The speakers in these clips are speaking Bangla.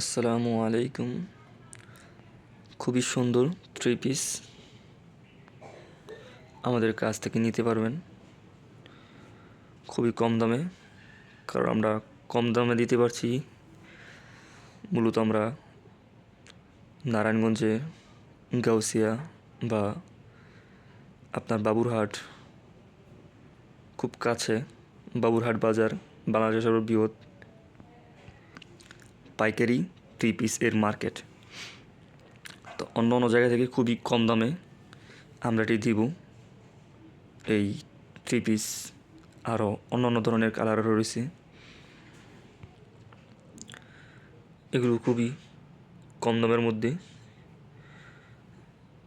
আসসালামু আলাইকুম। খুবই সুন্দর থ্রি পিস আমাদের কাছ থেকে নিতে পারবেন। খুবই কম দামে, কারণ আমরা কম দামে দিতে পারছি। মূলত আমরা নারায়ণগঞ্জে, গাউসিয়া বা আপনার বাবুরহাট, খুব কাছে বাবুরহাট বাজার, বাংলাদেশের সর্ববৃহৎ পাইকারি থ্রি পিস এর মার্কেট তো অন্য অন্য জায়গা থেকে খুবই কম দামে আমরা এটি দিব। এই থ্রি পিস আরও অন্য অন্য ধরনের কালারও রয়েছে। এগুলো খুবই কম দামের মধ্যে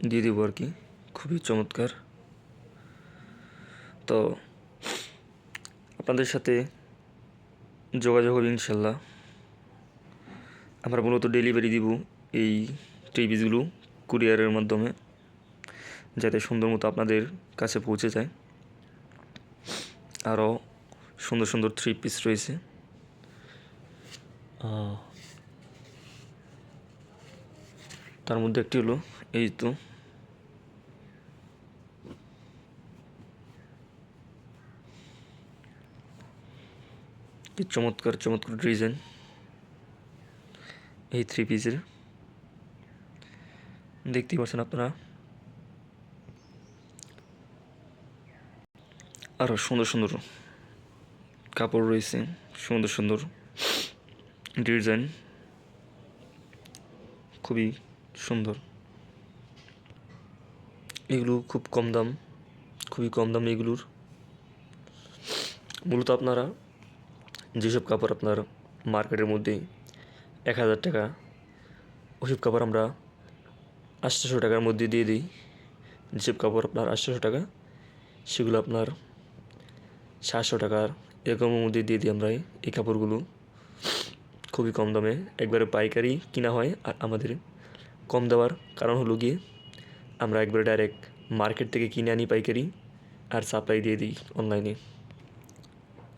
দিয়ে দেবো আর কি। খুবই চমৎকার। তো আপনাদের সাথে যোগাযোগ হবে ইনশাল্লাহ। আমরা মূলত ডেলিভারি দিব এই টিভিসগুলো কুরিয়ারের মাধ্যমে, যাতে সুন্দর মতো আপনাদের কাছে পৌঁছে যায়। আরও সুন্দর সুন্দর থ্রি পিস রয়েছে। তার মধ্যে একটি হলো এই তো। চমৎকার চমৎকার ডিজাইন এই থ্রি পিসের দেখতেই পাচ্ছেন আপনারা। আরও সুন্দর সুন্দর কাপড় রয়েছে, সুন্দর সুন্দর ডিজাইন খুবই সুন্দর। এগুলো খুব কম দাম, খুবই কম দাম এগুলোর। মূলত আপনারা যেসব কাপড় আপনার মার্কেটের মধ্যে এক হাজার টাকা। ওসব কাপড় আমরা আটশোশো টাকার মধ্যে দিয়ে দিই। যেসব কাপড় আপনার আটশোশো টাকা, সেগুলো আপনার সাতশো টাকার এরকমের মধ্যে দিয়ে দিই আমরা এই কাপড়গুলো। খুবই কম দামে। একবারে পাইকারি কিনা হয় আর আমাদের কম দেওয়ার কারণ হলো গিয়ে আমরা একবারে ডাইরেক্ট মার্কেট থেকে কিনে আনি পাইকারি আর সাপ্লাই দিয়ে দিই অনলাইনে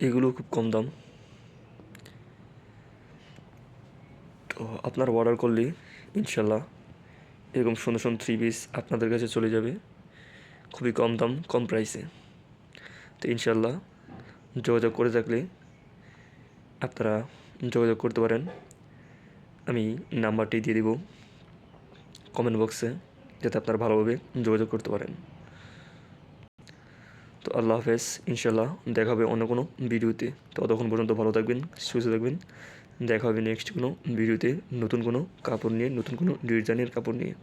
এগুলো খুব কম দাম। তো আপনার অর্ডার করলে ইনশাল্লাহ এরকম সুন্দর সুন্দর থ্রি পিস আপনাদের কাছে চলে যাবে। খুবই কম দাম, কম প্রাইসে তো ইনশাল্লাহ যোগাযোগ করে থাকলে আপনারা যোগাযোগ করতে পারেন। আমি নাম্বারটি দিয়ে দিব কমেন্ট বক্সে যাতে আপনারা ভালোভাবে যোগাযোগ করতে পারেন। তো আল্লাহ হাফেজ ইনশাল্লাহ দেখা হবে অন্য কোনো ভিডিওতে। ততক্ষণ পর্যন্ত ভালো থাকবেন, সুস্থ থাকবেন। দেখা হবে নেক্সট কোনো ভিডিওতে নতুন কোনো কাপড় নিয়ে, নতুন কোনো ডিজাইনের কাপড় নিয়ে।